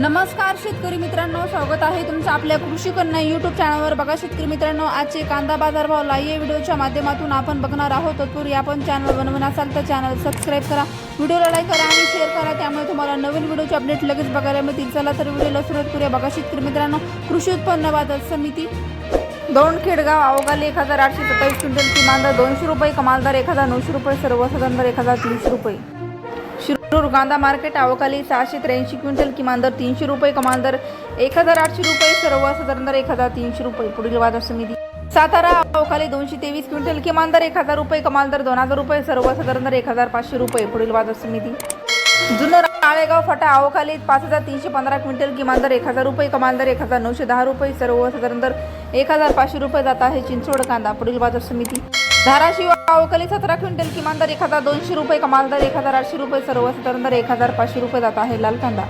नमस्कार शेतकरी मित्रांनो स्वागत आहे तुमचं आपल्या कृषी कन्या युट्यूब चॅनलवर बघा शेतकरी मित्रांनो आजचे कांदा बाजार भाव लाईव्ह व्हिडिओच्या माध्यमातून आपण बघणार आहोत. तत्पूर्वी आपण चॅनल बनवून असाल तर चॅनल सबस्क्राईब करा. व्हिडिओला लाईक करा आणि शेअर करा. त्यामुळे तुम्हाला नवीन व्हिडिओचे अपडेट लगेच बघायला मिळतील. चला तर व्हिडिओला सुरुवात करूया. बघा शेतकरी मित्रांनो कृषी उत्पन्न बाजार समिती दोन खेडगाव अवघाली एक हजार आठशे सत्तावीस क्विंटल किमान दर दोनशे रुपये कमालदार एक हजार नऊशे रुपये सर्वसाधारण दर एक हजार तीनशे रुपये. शिरूर कांदा मार्केट अवकाली सहाशे त्र्याऐंशी क्विंटल किमान दर तीनशे रुपये कमाल दर एक हजार आठशे रुपये सर्वसाधारण दर एक हजार तीनशे रुपये. पुढील बाजार समिती सातारा अवकाली दोनशे तेवीस क्विंटल किमान दर एक हजार रुपये कमाल दर दोन हजार रुपये सर्वसाधारण दर एक हजार पाचशे रुपये. पुढील बाजार समिती जुन्नर आळेगाव फाटा अवकाली पाच हजार तीनशे पंधरा क्विंटल किमान दर एक हजार रुपये कमाल दर एक हजार नऊशे दहा रुपये सर्वसाधारण दर एक हजार पाचशे रुपये जात आहे चिंचवड कांदा. पुढील बाजार समिती धाराशिव अवकाली सतरा क्विंटल किमान दर एक हजार दोनशे रुपये कमाल दर एक हजार आठशे रुपये सर्व दर एक हजार पाचशे रुपये जात आहे लाल कांदा.